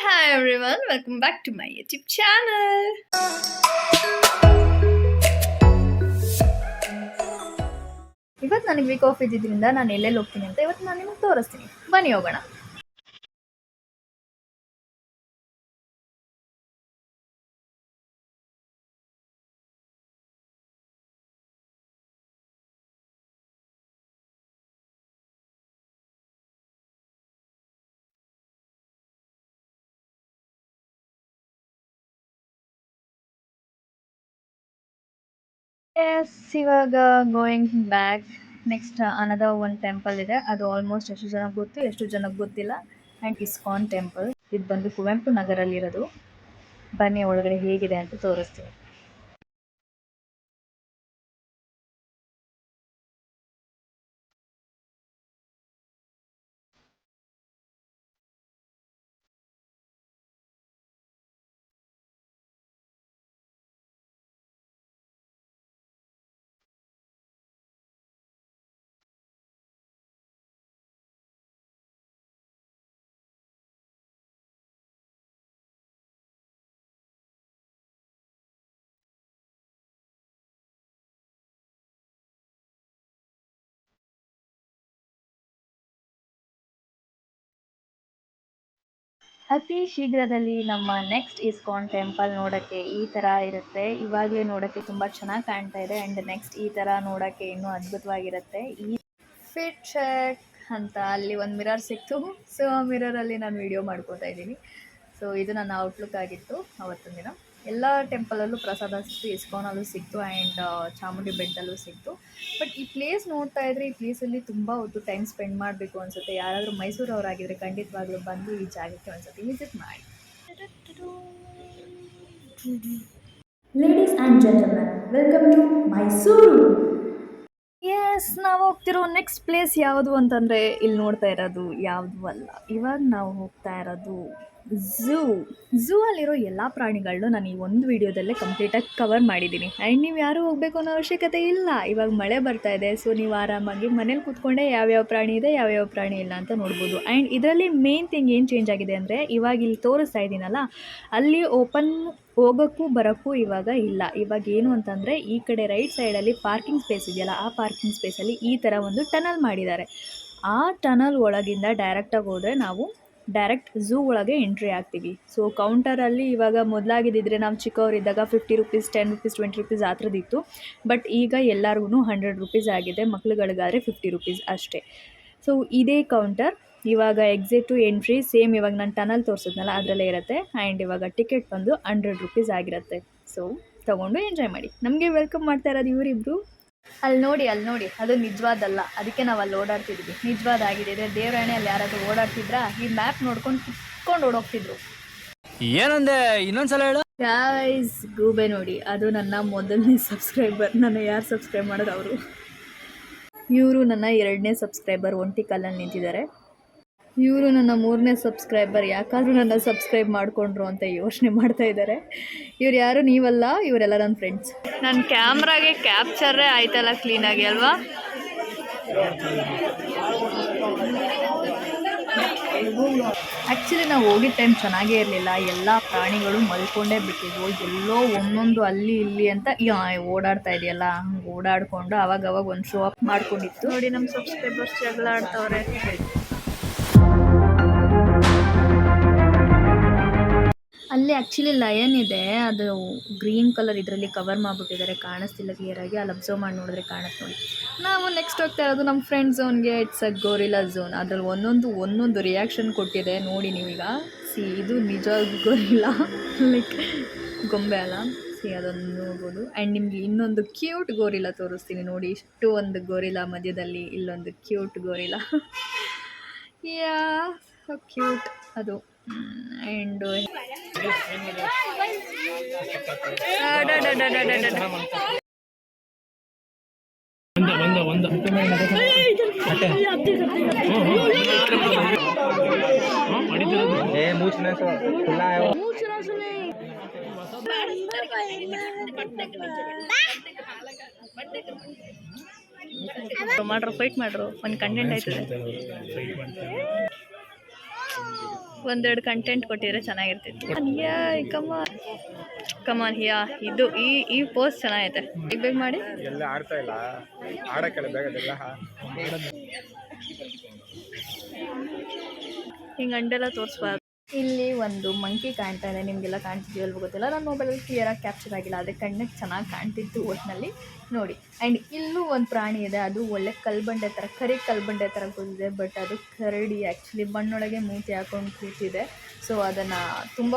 Hi everyone, welcome back to my YouTube channel. ಇವತ್ತು ನನಗೆ weak of ಇದ್ದಿದ್ದರಿಂದ ನಾನು ಎಲ್ಲೆಲ್ಲಿ ಹೋಗ್ತೀನಿ ಅಂತ ಇವತ್ತು ನಾನು ನಿಮಗೆ ತೋರಿಸ್ತೀನಿ. ಬನ್ನಿ ಹೋಗೋಣ. ಎಸ್ ಇವಾಗ ಗೋಯಿಂಗ್ ಬ್ಯಾಕ್ ನೆಕ್ಸ್ಟ್ ಅನದ ಒಂದು ಟೆಂಪಲ್ ಇದೆ. ಅದು ಆಲ್ಮೋಸ್ಟ್ ಎಷ್ಟು ಜನಕ್ಕೆ ಗೊತ್ತು, ಎಷ್ಟು ಜನಕ್ಕೆ ಗೊತ್ತಿಲ್ಲ. ಆ್ಯಂಡ್ ಇಸ್ಕಾನ್ ಟೆಂಪಲ್ ಇದು ಬಂದು ಕುವೆಂಪು ನಗರಲ್ಲಿರೋದು. ಬನ್ನಿ, ಒಳಗಡೆ ಹೇಗಿದೆ ಅಂತ ತೋರಿಸ್ತೀನಿ. ಅತಿ ಶೀಘ್ರದಲ್ಲಿ ನಮ್ಮ ನೆಕ್ಸ್ಟ್ ಇಸ್ಕಾನ್ ಟೆಂಪಲ್ ನೋಡಕ್ಕೆ ಈ ಥರ ಇರುತ್ತೆ. ಇವಾಗಲೇ ನೋಡಕ್ಕೆ ತುಂಬ ಚೆನ್ನಾಗಿ ಕಾಣ್ತಾ ಇದೆ ಆ್ಯಂಡ್ ನೆಕ್ಸ್ಟ್ ಈ ಥರ ನೋಡಕ್ಕೆ ಇನ್ನೂ ಅದ್ಭುತವಾಗಿರುತ್ತೆ. ಈ ಫಿಟ್ ಚೆಕ್ ಅಂತ ಅಲ್ಲಿ ಒಂದು ಮಿರರ್ ಸಿಕ್ತು. ಸೊ ಆ ಮಿರರಲ್ಲಿ ನಾನು ವಿಡಿಯೋ ಮಾಡ್ಕೊತಾ ಇದ್ದೀನಿ. ಸೊ ಇದು ನನ್ನ ಔಟ್ಲುಕ್ ಆಗಿತ್ತು ಅವತ್ತಿನ ದಿನ. ಎಲ್ಲ ಟೆಂಪಲಲ್ಲೂ ಪ್ರಸಾದ ಸಿಕ್ತು ಇಸ್ಕೋನಲ್ಲೂ ಸಿಕ್ತು ಆ್ಯಂಡ್ ಚಾಮುಂಡಿ ಬೆಟ್ಟದಲ್ಲೂ ಸಿಕ್ತು. ಬಟ್ ಈ ಪ್ಲೇಸ್ ನೋಡ್ತಾ ಇದ್ರೆ ಈ ಪ್ಲೇಸಲ್ಲಿ ತುಂಬ ಹೊತ್ತು ಟೈಮ್ ಸ್ಪೆಂಡ್ ಮಾಡಬೇಕು ಅನಿಸುತ್ತೆ. ಯಾರಾದರೂ ಮೈಸೂರವರಾಗಿದ್ದರೆ ಖಂಡಿತವಾಗ್ಲೂ ಬಂದು ಈ ಜಾಗಕ್ಕೆ ಒಂದ್ಸತಿ ವಿಸಿಟ್ ಮಾಡಿ. Ladies and welcome to Mysuru S ನಾವು ಹೋಗ್ತಿರೋ ನೆಕ್ಸ್ಟ್ ಪ್ಲೇಸ್ ಯಾವುದು ಅಂತಂದರೆ ಇಲ್ಲಿ ನೋಡ್ತಾ ಇರೋದು ಯಾವುದು ಅಲ್ಲ. ಇವಾಗ ನಾವು ಹೋಗ್ತಾ ಇರೋದು ಝೂ ಝೂ ಅಲ್ಲಿರೋ ಎಲ್ಲ ಪ್ರಾಣಿಗಳನ್ನೂ ನಾನು ಈ ಒಂದು ವಿಡಿಯೋದಲ್ಲೇ ಕಂಪ್ಲೀಟಾಗಿ ಕವರ್ ಮಾಡಿದ್ದೀನಿ ಆ್ಯಂಡ್ ನೀವು ಯಾರೂ ಹೋಗಬೇಕು ಅನ್ನೋ ಅವಶ್ಯಕತೆ ಇಲ್ಲ. ಇವಾಗ ಮಳೆ ಬರ್ತಾ ಇದೆ ಸೊ ನೀವು ಆರಾಮಾಗಿ ಮನೇಲಿ ಕೂತ್ಕೊಂಡೇ ಯಾವ್ಯಾವ ಪ್ರಾಣಿ ಇದೆ, ಯಾವ್ಯಾವ ಪ್ರಾಣಿ ಇಲ್ಲ ಅಂತ ನೋಡ್ಬೋದು. ಆ್ಯಂಡ್ ಇದರಲ್ಲಿ ಮೇನ್ ಥಿಂಗ್ ಏನು ಚೇಂಜ್ ಆಗಿದೆ ಅಂದರೆ, ಇವಾಗ ಇಲ್ಲಿ ತೋರಿಸ್ತಾ ಇದ್ದೀನಲ್ಲ ಅಲ್ಲಿ ಓಪನ್ ಹೋಗೋಕ್ಕೂ ಬರೋಕ್ಕೂ ಇವಾಗ ಇಲ್ಲ. ಇವಾಗ ಏನು ಅಂತಂದರೆ, ಈ ಕಡೆ ರೈಟ್ ಸೈಡಲ್ಲಿ ಪಾರ್ಕಿಂಗ್ ಸ್ಪೇಸ್ ಇದೆಯಲ್ಲ, ಆ ಪಾರ್ಕಿಂಗ್ ಸ್ಪೇಸಲ್ಲಿ ಈ ಥರ ಒಂದು ಟನಲ್ ಮಾಡಿದ್ದಾರೆ. ಆ ಟನಲ್ ಒಳಗಿಂದ ಡೈರೆಕ್ಟಾಗಿ ಹೋದರೆ ನಾವು ಡೈರೆಕ್ಟ್ ಝೂ ಒಳಗೆ ಎಂಟ್ರಿ ಆಗ್ತೀವಿ. ಸೊ ಕೌಂಟರಲ್ಲಿ ಇವಾಗ ಮೊದಲಾಗಿದ್ದಿದ್ರೆ ನಾವು ಚಿಕ್ಕವರಿದ್ದಾಗ fifty rupees ten rupees twenty rupees ಆ ಥರದ್ದಿತ್ತು ಬಟ್ ಈಗ ಎಲ್ಲರಿಗೂ ಹಂಡ್ರೆಡ್ ರುಪೀಸ್ ಆಗಿದೆ, ಮಕ್ಳುಗಳಿಗಾದರೆ ಫಿಫ್ಟಿ ರುಪೀಸ್ ಅಷ್ಟೇ. ಸೊ ಇದೇ ಕೌಂಟರ್ ಇವಾಗ ಎಕ್ಸಿಟ್ ಟು ಎಂಟ್ರಿ ಸೇಮ್ ಇವಾಗ ನಾನು ಟನಲ್ ತೋರಿಸಿದ್ನಲ್ಲ, ಅದರಲ್ಲೇ ಇರುತ್ತೆ. ಆ್ಯಂಡ್ ಇವಾಗ ಟಿಕೆಟ್ ಬಂದು ಹಂಡ್ರೆಡ್ ರುಪೀಸ್ ಆಗಿರುತ್ತೆ. ಸೊ ತೊಗೊಂಡು ಎಂಜಾಯ್ ಮಾಡಿ. ನಮಗೆ ವೆಲ್ಕಮ್ ಮಾಡ್ತಾ ಇರೋದು ಇವರಿಬ್ರು. ಅಲ್ಲಿ ನೋಡಿ ಅಲ್ಲಿ ನೋಡಿ. ಅದು ನಿಜವಾದಲ್ಲ. ಅದಕ್ಕೆ ನಾವು ಅಲ್ಲಿ ಓಡಾಡ್ತಿದ್ವಿ. ನಿಜವಾದಾಗಿದೆ ದೇವರಾಣೆ ಅಲ್ಲಿ ಯಾರಾದರೂ ಓಡಾಡ್ತಿದ್ರಾ? ಈ ಮ್ಯಾಪ್ ನೋಡ್ಕೊಂಡು ಕಿತ್ಕೊಂಡು ಓಡೋಗ್ತಿದ್ರು. ಏನಂದೆ? ಇನ್ನೊಂದ್ಸಲ ಹೇಳು. ಗಾಯ್ಸ್ ಗೂಬೆ ನೋಡಿ. ಅದು ನನ್ನ ಮೊದಲನೇ ಸಬ್ಸ್ಕ್ರೈಬರ್ ನನ್ನ ಯಾರು ಸಬ್ಸ್ಕ್ರೈಬ್ ಮಾಡೋದು ಅವರು? ಇವರು ನನ್ನ ಎರಡನೇ ಸಬ್ಸ್ಕ್ರೈಬರ್ ಒಂಟಿ ಕಾಲಲ್ಲಿ ನಿಂತಿದ್ದಾರೆ. ಇವರು ನನ್ನ ಮೂರನೇ ಸಬ್ಸ್ಕ್ರೈಬರ್ ಯಾಕಾದರೂ ನನ್ನ ಸಬ್ಸ್ಕ್ರೈಬ್ ಮಾಡಿಕೊಂಡ್ರು ಅಂತ ಯೋಚನೆ ಮಾಡ್ತಾ ಇದ್ದಾರೆ ಇವ್ರು ಯಾರು? ನೀವಲ್ಲ? ಇವರೆಲ್ಲ ನನ್ನ ಫ್ರೆಂಡ್ಸ್ ನನ್ನ ಕ್ಯಾಮ್ರಾಗೆ ಕ್ಯಾಪ್ಚರೇ ಆಯ್ತಲ್ಲ ಕ್ಲೀನಾಗಿ ಅಲ್ವಾ? ಆ್ಯಕ್ಚುಲಿ ನಾವು ಹೋಗಿದ್ದ ಟೈಮ್ ಚೆನ್ನಾಗೇ ಇರಲಿಲ್ಲ. ಎಲ್ಲ ಪ್ರಾಣಿಗಳು ಮಲ್ಕೊಂಡೇ ಬಿಟ್ಟಿದ್ವು. ಎಲ್ಲೋ ಒಂದೊಂದು ಅಲ್ಲಿ ಇಲ್ಲಿ ಅಂತ ಓಡಾಡ್ತಾ ಇದೆಯಲ್ಲ ಹಂಗೆ ಓಡಾಡಿಕೊಂಡು ಅವಾಗ ಅವಾಗ ಒಂದು ಶೋ ಅಪ್ ಮಾಡ್ಕೊಂಡಿತ್ತು. ನೋಡಿ ನಮ್ಮ ಸಬ್ಸ್ಕ್ರೈಬರ್ಸ್ ಜಗಳ ಆಡ್ತವ್ರೆ. ಅಲ್ಲಿ ಆ್ಯಕ್ಚುಲಿ ಲಯನ್ ಇದೆ. ಅದು ಗ್ರೀನ್ ಕಲರ್ ಇದರಲ್ಲಿ ಕವರ್ ಮಾಡಿಬಿಟ್ಟಿದ್ದಾರೆ. ಕಾಣಿಸ್ತಿಲ್ಲ ಕ್ಲಿಯರಾಗಿ ಅಲ್ಲಿ ಅಬ್ಸರ್ವ್ ಮಾಡಿ ನೋಡಿದ್ರೆ ಕಾಣುತ್ತೆ ನೋಡಿ. ನಾವು ನೆಕ್ಸ್ಟ್ ಹೋಗ್ತಾ ಇರೋದು ನಮ್ಮ ಫ್ರೆಂಡ್ ಝೋನ್ಗೆ ಇಟ್ಸ್ ಅ ಗೋರಿಲ ಝೋನ್ ಅದ್ರಲ್ಲಿ ಒಂದೊಂದು ಒಂದೊಂದು ರಿಯಾಕ್ಷನ್ ಕೊಟ್ಟಿದೆ. ನೋಡಿ ನೀವೀಗ. ಸಿ ಇದು ನಿಜ ಗೋರಿಲ್ಲ ಲೈಕ್ ಗೊಂಬೆ ಅಲ್ಲ. ಸಿ ಅದನ್ನು ನೋಡ್ಬೋದು. ಆ್ಯಂಡ್ ನಿಮಗೆ ಇನ್ನೊಂದು ಕ್ಯೂಟ್ ಗೋರಿಲ್ಲ ತೋರಿಸ್ತೀನಿ ನೋಡಿ. ಇಷ್ಟು ಒಂದು ಗೋರಿಲ್ಲ ಮಧ್ಯದಲ್ಲಿ ಇಲ್ಲೊಂದು ಕ್ಯೂಟ್ ಗೋರಿಲ್ಲ ಯಾ ಕ್ಯೂಟ್ ಅದು. ಆ್ಯಂಡ್ ಮಾಡ್ರು ಫೈಟ್ ಮಾಡ್ರು ಒಂದು ಕಂಟೆಂಟ್ ಆಯ್ತದೆ ಒಂದೆರಡು ಕಂಟೆಂಟ್ ಕೊಟ್ಟಿದ್ರೆ ಚೆನ್ನಾಗಿರ್ತಿತ್ತು. ಯಾ ಕಮಾನ್ ಕಮಾನ್ ಹಿಯಾ ಇದು ಈ ಈ ಪೋಸ್ಟ್ ಚೆನ್ನಾಗೈತೆ. ಈಗ ಬೇಗ ಮಾಡಿ. ಎಲ್ಲ ಆಡ್ತಾ ಇಲ್ಲ. ಆಡಕ್ಕೆಲ್ಲ ಬೇಗದಿಲ್ಲ ಹಿಂಗೆ ಅಂಡೆಲ್ಲ ತೋರಿಸ್ಬಾರ್ದು. ಇಲ್ಲಿ ಒಂದು ಮಂಕಿ ಕಾಣ್ತಾ ಇದೆ ನಿಮಗೆಲ್ಲ ಕಾಣ್ತಿದೆಯಲ್ವ ಗೊತ್ತಿಲ್ಲ. ನನ್ನ ಮೊಬೈಲಲ್ಲಿ ಕ್ಲಿಯರಾಗಿ ಕ್ಯಾಪ್ಚರ್ ಆಗಿಲ್ಲ. ಅದೇ ಕಣ್ಣಿಗೆ ಚೆನ್ನಾಗಿ ಕಾಣ್ತಿತ್ತು ಒಟ್ಟಿನಲ್ಲಿ ನೋಡಿ ಆ್ಯಂಡ್ ಇಲ್ಲೂ ಒಂದು ಪ್ರಾಣಿ ಇದೆ. ಅದು ಒಳ್ಳೆ ಕಲ್ಬಂಡೆ ಥರ ಕರಿ ಕಲ್ಬಂಡೆ ಥರ ಕೂತಿದೆ ಬಟ್ ಅದು ಕರಡಿ ಆ್ಯಕ್ಚುಲಿ ಮಣ್ಣೊಳಗೆ ಮೂತಿ ಹಾಕೊಂಡು ಕೂತಿದೆ. ಸೊ ಅದನ್ನು ತುಂಬ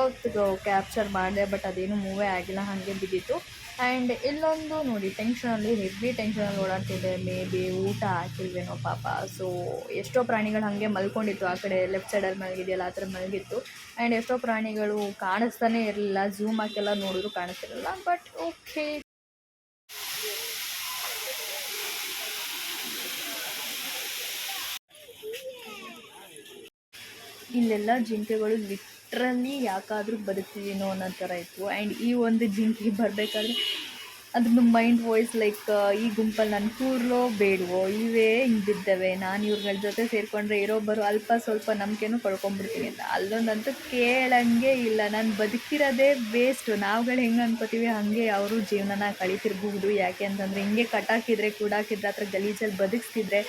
ಕ್ಯಾಪ್ಚರ್ ಮಾಡಿದೆ ಬಟ್ ಅದೇನು ಮೂವೇ ಆಗಿಲ್ಲ, ಹಾಗೆ ಬಿದ್ದಿತ್ತು. ಆ್ಯಂಡ್ ಇಲ್ಲೊಂದು ನೋಡಿ ಟೆನ್ಷನಲ್ಲಿ ಹೆವಿ ಟೆನ್ಷನಲ್ಲಿ ಓಡಾಡ್ತಿದೆ ಮೇ ಬಿ ಊಟ ಹಾಕಿಲ್ವೇನೋ ಪಾಪ. ಸೊ ಎಷ್ಟೋ ಪ್ರಾಣಿಗಳು ಹಾಗೆ ಮಲ್ಕೊಂಡಿತ್ತು. ಆ ಕಡೆ ಲೆಫ್ಟ್ ಸೈಡಲ್ಲಿ ಮಲಗಿದೆಯಲ್ಲ, ಆ ಥರ ಮಲಗಿತ್ತು. ಆ್ಯಂಡ್ ಎಷ್ಟೋ ಪ್ರಾಣಿಗಳು ಕಾಣಿಸ್ತಾನೆ ಇರಲಿಲ್ಲ. ಝೂಮ್ ಹಾಕೆಲ್ಲ ನೋಡಿದ್ರು ಕಾಣಿಸ್ತಿರಲಿಲ್ಲ. ಬಟ್ ಓಕೆ ಇಲ್ಲೆಲ್ಲ ಜಿಂಕೆಗಳು ಲಿಟ್ರಲಿ ಯಾಕಾದರೂ ಬದುಕ್ತಿದ್ದೀನೋ ಅನ್ನೋ ಥರ ಇತ್ತು. ಆ್ಯಂಡ್ ಈ ಒಂದು ಜಿಂಕೆ ಬರಬೇಕಾದ್ರೆ ಅದ್ರದ್ದು ಮೈಂಡ್ ವಾಯ್ಸ್ ಲೈಕ್ ಈ ಗುಂಪಲ್ಲಿ ನಾನು ಕೂರ್ಲೋ ಬೇಡವೋ? ಇವೇ ಹಿಂಗೆ ನಾನು ಇವ್ರಗಳ ಜೊತೆ ಸೇರಿಕೊಂಡ್ರೆ ಬರೋ ಅಲ್ಪ ಸ್ವಲ್ಪ ನಂಬಿಕೆನೂ ಕಳ್ಕೊಂಡ್ಬಿಡ್ತೀನಿ ಅಂತ. ಅಲ್ಲೊಂದಂತೂ ಕೇಳಂಗೆ ಇಲ್ಲ. ನಾನು ಬದುಕಿರೋದೇ ವೇಸ್ಟು ನಾವುಗಳು ಹೆಂಗೆ ಅನ್ಕೋತೀವಿ? ಹಾಗೆ ಅವರು ಜೀವನನ ಕಳೀತಿರ್ಬಹುದು. ಯಾಕೆ ಅಂತಂದರೆ ಹಿಂಗೆ ಕಟ್ಟಾಕಿದ್ರೆ, ಕೂಡಾಕಿದ್ರೆ ಹತ್ರ ಗಲೀಜಲ್ಲಿ ಬದುಕಿಸ್ತಿದ್ರೆ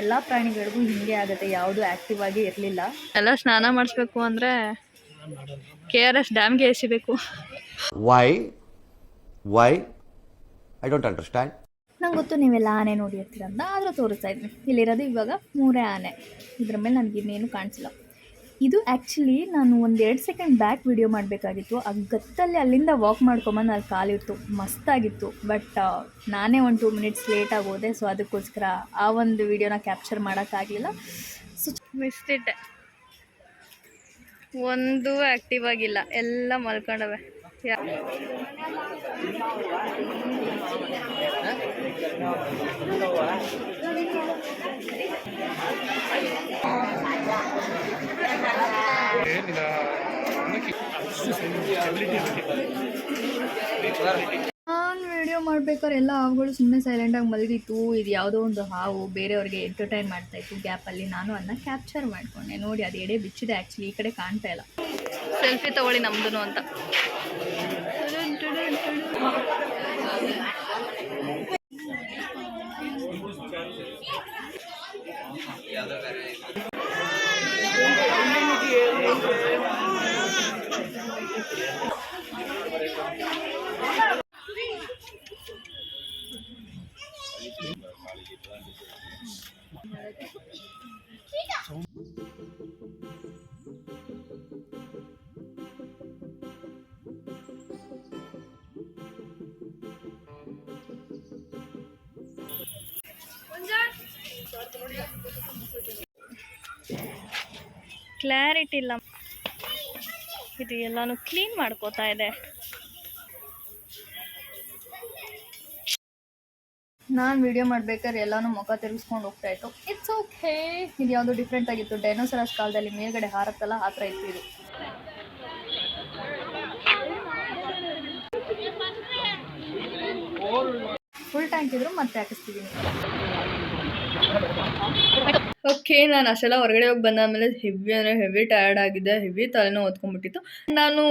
ಎಲ್ಲ ಪ್ರಾಣಿಗಳಿಗೂ ಹಿಂಗೆ ಆಗುತ್ತೆ. ಯಾವುದು ಆ್ಯಕ್ಟಿವ್ ಆಗಿ ಇರಲಿಲ್ಲ. ಎಲ್ಲ ಸ್ನಾನ ಮಾಡಿಸ್ಬೇಕು ಅಂದರೆ ಕೆ ಆರ್ ಎಸ್ ಡ್ಯಾಮ್ಗೆ ಎಸಿಬೇಕು. Why why I don't understand ನಂಗೆ ಗೊತ್ತು ನೀವೆಲ್ಲ ಆನೆ ನೋಡಿರ್ತೀರ ಅಂತ ಆದರೂ ತೋರಿಸ್ತಾ ಇದ್ವಿ ಇಲ್ಲಿರೋದು ಇವಾಗ ಮೂರೇ ಆನೆ. ಇದ್ರ ಮೇಲೆ ನನಗೆ ಇನ್ನೇನು ಕಾಣಿಸಿಲ್ಲ. ಇದು ಆ್ಯಕ್ಚುಲಿ ನಾನು ಒಂದು ಎರಡು ಸೆಕೆಂಡ್ ಬ್ಯಾಕ್ ವಿಡಿಯೋ ಮಾಡಬೇಕಾಗಿತ್ತು. ಆ ಗತ್ತಲ್ಲಿ ಅಲ್ಲಿಂದ ವಾಕ್ ಮಾಡ್ಕೊಂಬಂದು ಅಲ್ಲಿ ಕಾಲಿತ್ತು ಮಸ್ತಾಗಿತ್ತು. ಬಟ್ ನಾನೇ ಒಂದು ಟೂ ಮಿನಿಟ್ಸ್ ಲೇಟಾಗಿ ಹೋದೆ ಸೊ ಅದಕ್ಕೋಸ್ಕರ ಆ ಒಂದು ವಿಡಿಯೋನ ಕ್ಯಾಪ್ಚರ್ ಮಾಡೋಕ್ಕಾಗಲಿಲ್ಲ ಸೊ ಮಿಸ್ತಿಟ್ಟೆ ಒಂದು ಆಕ್ಟಿವ್ ಆಗಿಲ್ಲ. ಎಲ್ಲ ಮಲ್ಕೊಂಡವೆ. ನಾನು ವಿಡಿಯೋ ಮಾಡ್ಬೇಕಾದ್ರೆ ಎಲ್ಲ ಹಾವುಗಳು ಸುಮ್ಮನೆ ಸೈಲೆಂಟಾಗಿ ಮಲಗಿತ್ತು. ಇದು ಯಾವುದೋ ಒಂದು ಹಾವು ಬೇರೆಯವ್ರಿಗೆ ಎಂಟರ್ಟೈನ್ ಮಾಡ್ತಾ ಇತ್ತು ಗ್ಯಾಪಲ್ಲಿ ನಾನು ಅದನ್ನ ಕ್ಯಾಪ್ಚರ್ ಮಾಡ್ಕೊಂಡೆ. ನೋಡಿ, ಅದು ಎಡೆ ಬಿಚ್ಚಿದೆ ಆ್ಯಕ್ಚುಲಿ ಈ ಕಡೆ ಕಾಣ್ತಾ ಇಲ್ಲ. ಸೆಲ್ಫಿ ತಗೊಳ್ಳಿ ನಮ್ದು ಅಂತ. ಕ್ಲಾರಿಟಿ ಇಲ್ಲ. ಇದು ಎಲ್ಲಾನು ಕ್ಲೀನ್ ಮಾಡ್ಕೋತಾ ಇದೆ. ನಾನು ವಿಡಿಯೋ ಮಾಡ್ಬೇಕಾದ್ರೆ ಎಲ್ಲಾನು ಮುಖ ತಿರುಗಿಸ್ಕೊಂಡು ಹೋಗ್ತಾ ಇತ್ತು. ಇಟ್ಸ್ ಓಕೆ ಇದು ಯಾವುದೋ ಡಿಫ್ರೆಂಟ್ ಆಗಿತ್ತು. ಡೈನೋಸರಸ್ ಕಾಲದಲ್ಲಿ ಮೇಲ್ಗಡೆ ಹಾರತ್ತಲ್ಲ, ಆ ಥರ ಇತ್ತು ಇದು. ಫುಲ್ ಟ್ಯಾಂಕ್ ಇದ್ರು ಮತ್ತೆ ಹಾಕಿಸ್ತಿದ್ದೀನಿ ಓಕೆ ನಾನು ಅಷ್ಟೆಲ್ಲ ಹೊರಗಡೆ ಹೋಗಿ ಬಂದಾದ್ಮೇಲೆ ಹೆವಿ ಅಂದರೆ ಹೆವಿ ಟಯರ್ಡ್ ಆಗಿದೆ ಹೆವಿ ತಲೆನೋ ಓದ್ಕೊಂಡ್ಬಿಟ್ಟಿತ್ತು ನಾನು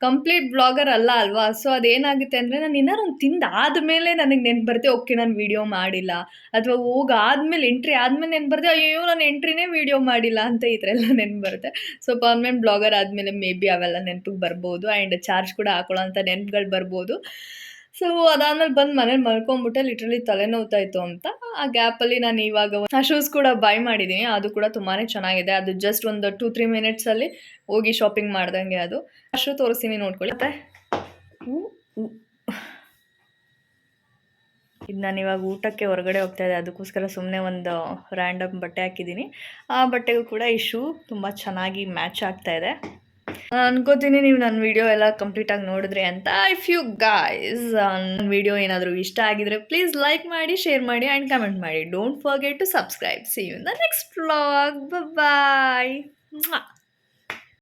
ಕಂಪ್ಲೀಟ್ ಬ್ಲಾಗರ್ ಅಲ್ಲ ಅಲ್ವಾ? ಸೊ ಅದೇನಾಗುತ್ತೆ ಅಂದರೆ ನಾನು ಏನಾರು ಒಂದು ತಿಂದಾದ್ಮೇಲೆ ನನಗೆ ನೆನ್ಪು ಬರುತ್ತೆ ಓಕೆ, ನಾನು ವೀಡಿಯೋ ಮಾಡಿಲ್ಲ. ಅಥವಾ ಹೋಗಾದ್ಮೇಲೆ ಎಂಟ್ರಿ ಆದಮೇಲೆ ನೆನ್ಪು ಬರುತ್ತೆ ಅಯ್ಯೋ ನಾನು ಎಂಟ್ರಿನೇ ವೀಡಿಯೋ ಮಾಡಿಲ್ಲ ಅಂತ ಈ ಥರ ಎಲ್ಲ ನೆನ್ಪು ಬರುತ್ತೆ ಸೊ ಪರ್ಮನೆಂಟ್ ಬ್ಲಾಗರ್ ಆದಮೇಲೆ ಮೇ ಬಿ ಅವೆಲ್ಲ ನೆನಪಿಗೆ ಬರ್ಬೋದು ಆ್ಯಂಡ್ ಚಾರ್ಜ್ ಕೂಡ ಹಾಕೊಳ್ಳೋ ಅಂಥ ನೆನಪುಗಳು ಬರ್ಬೋದು. ಸೊ ಅದಾದ್ಮೇಲೆ ಬಂದು ಮನೇಲಿ ಮಲ್ಕೊಂಡ್ಬಿಟ್ಟೆ ಲಿಟ್ರಲಿ ತಲೆನೋವ್ತಾ ಇತ್ತು ಅಂತ. ಆ ಗ್ಯಾಪಲ್ಲಿ ನಾನು ಇವಾಗ ಆ ಶೂಸ್ ಕೂಡ ಬೈ ಮಾಡಿದ್ದೀನಿ ಅದು ಕೂಡ ತುಂಬಾ ಚೆನ್ನಾಗಿದೆ. ಅದು ಜಸ್ಟ್ ಒಂದು ಟೂ ತ್ರೀ ಮಿನಿಟ್ಸಲ್ಲಿ ಹೋಗಿ ಶಾಪಿಂಗ್ ಮಾಡ್ದಂಗೆ ಅದು. ಅಷ್ಟು ತೋರಿಸ್ತೀನಿ ನೋಡ್ಕೊಳ್ಳಿ. ಮತ್ತೆ? ಇದು ನಾನು ಇವಾಗ ಊಟಕ್ಕೆ ಹೊರಗಡೆ ಹೋಗ್ತಾ ಇದ್ದೆ. ಅದಕ್ಕೋಸ್ಕರ ಸುಮ್ಮನೆ ಒಂದು ರ್ಯಾಂಡಮ್ ಬಟ್ಟೆ ಹಾಕಿದ್ದೀನಿ ಆ ಬಟ್ಟೆಗೂ ಕೂಡ ಈ ಶೂ ತುಂಬ ಚೆನ್ನಾಗಿ ಮ್ಯಾಚ್ ಆಗ್ತಾಯಿದೆ ಅನ್ಕೋತೀನಿ ನೀವು ನನ್ನ ವಿಡಿಯೋ ಎಲ್ಲ ಕಂಪ್ಲೀಟಾಗಿ ನೋಡಿದ್ರಿ ಅಂತ. ಇಫ್ ಯು ಗಾಯ್ಸ್ ನನ್ನ ವಿಡಿಯೋ ಏನಾದರೂ ಇಷ್ಟ ಆಗಿದ್ರೆ ಪ್ಲೀಸ್ ಲೈಕ್ ಮಾಡಿ ಶೇರ್ ಮಾಡಿ ಆ್ಯಂಡ್ ಕಮೆಂಟ್ ಮಾಡಿ. Don't forget to subscribe see you the next blog bye